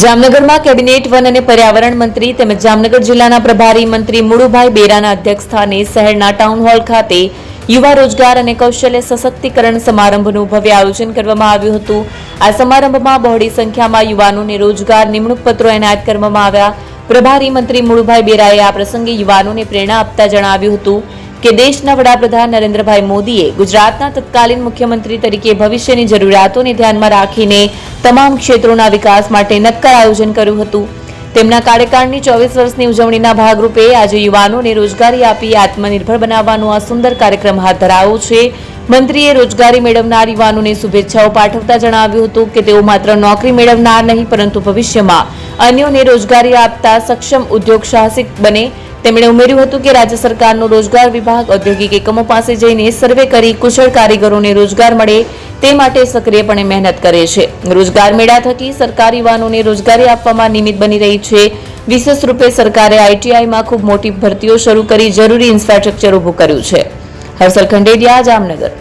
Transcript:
જામનગરમાં cabinet one અને પર્યાવરણ મંત્રી તેમજ જામનગર જિલ્લાના પ્રભારી મંત્રી મુળુભાઈ બેરાના અધ્યક્ષસ્થાને શહેરના ટાઉન હોલ ખાતે યુવા રોજગાર અને કૌશલ્ય સશક્તિકરણ સમારંભનું ભવ્ય આયોજન કરવામાં આવ્યું હતું. આ સમારંભમાં બહોળી સંખ્યામાં યુવાનોને રોજગાર નિમણૂક પત્રો એનાયત કરવામાં આવ્યા. પ્રભારી મંત્રી મુળુભાઈ બેરાએ આ પ્રસંગે યુવાનોને પ્રેરણા આપતા જણાવ્યું હતું. કે દેશના વડાપ્રધાન નરેન્દ્રભાઈ મોદીએ ગુજરાતના તત્કાલીન મુખ્યમંત્રી તરીકે ભવિષ્યની જરૂરિયાતોને ધ્યાનમાં રાખીને તમામ ક્ષેત્રોના વિકાસ માટે નક્કર આયોજન કર્યું હતું. તેમના કાર્યકાળની ચોવીસ વર્ષની ઉજવણીના ભાગરૂપે આજે યુવાનોને રોજગારી આપી આત્મનિર્ભર બનાવવાનો આ સુંદર કાર્યક્રમ હાથ ધરાયો છે. મંત્રીએ રોજગારી મેળવનાર યુવાનોને શુભેચ્છાઓ પાઠવતા જણાવ્યું હતું કે તેઓ માત્ર નોકરી મેળવનાર નહીં, પરંતુ ભવિષ્યમાં અન્યોને રોજગારી આપતા સક્ષમ ઉદ્યોગ સાહસિક બને. તેમણે ઉમેર્યું હતું કે રાજ્ય સરકારનો રોજગાર વિભાગ ઔદ્યોગિક એકમો પાસે જઈને સર્વે કરી કુશળ કારીગરોને રોજગાર મળે તે માટે સક્રિયપણે મહેનત કરે છે. રોજગાર મેળા થકી સરકાર યુવાનોને રોજગારી આપવામાં નિમિત્ત બની રહી છે. વિશેષ રૂપે સરકારે આઈટીઆઈમાં ખૂબ મોટી ભરતીઓ શરૂ કરી જરૂરી ઇન્ફ્રાસ્ટ્રક્ચર ઊભું કર્યું છે. હર્ષલ ખંડેરિયા જામનગર.